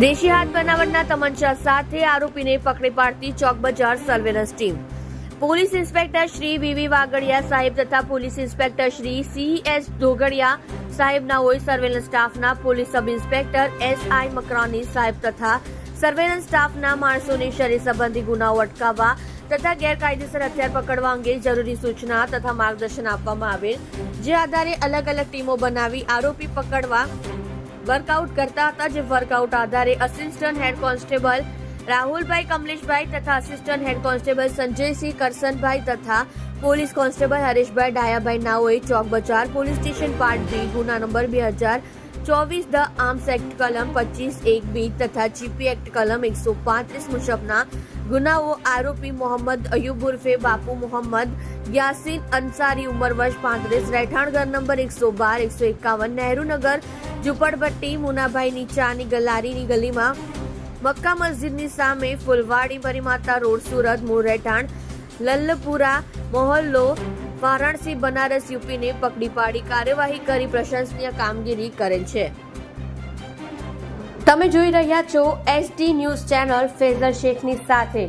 દેશી હાથ બનાવટના તમંચા સાથે આરોપીને પકડી પાડતી Chowk Bazaar surveillance team. Police inspector Shri V V Vagadiya સાહેબ તથા police inspector Shri C S Dhogadiya સાહેબના હોય સર્વેલન્સ સ્ટાફના police sub inspector S I Makrani સાહેબ તથા સર્વેલન્સ સ્ટાફના માણસોને શરીર સંબંધી ગુનાઓ અટકાવવા તથા ગેરકાયદેસર હથિયાર પકડવા અંગે જરૂરી સૂચના તથા માર્ગદર્શન આપવામાં આવેલ, જે આધારે અલગ અલગ ટીમો બનાવી આરોપી પકડવા વર્કઆઉટ કરતા હતા, જે વર્કઆઉટ આધારે assistant head constable Rahulbhai Kamleshbhai તથા assistant head constable Sanjaysinh Karsanbhai તથા પોલીસ કોન્સ્ટેબલ હરેશભાઈ ડાયાભાઈ નાઓએ Chowk Bazaar police station part B ગુના નંબર બે હજાર ચોવીસ ધ આર્મ્સ એક્ટ કલમ, પચીસ એક બી તથા જીપી એક્ટ કલમ એકસો પાંત્રીસ મુજબના ગુનાઓ આરોપી મોહમ્મદ અયુબ ઉર્ફે બાપુ મોહમ્મદ યાસીન અંસારી ઉંમર વર્ષ પાંત્રીસ, રહેઠાણ ઘર નંબર એકસો બાર, એકસો એકાવન નહેરુનગર ઝુંપડપટ્ટી, મુનાભાઈની ચાની ગલારીની ગલીમાં મક્કા મસ્જિદની સામે ફુલવાડી પરિમાતા રોડ સુરત, મૂળ રહેઠાણ લલ્લપુરા, મોહલ્લો વારાણસી, બનારસ, યુપીને પકડી પાડી કાર્યવાહી કરી પ્રશંસનીય કામગીરી કરેલ છે. તમે જોઈ રહ્યા છો એસડી ન્યૂઝ ચેનલ ફેઝર શેખની સાથે.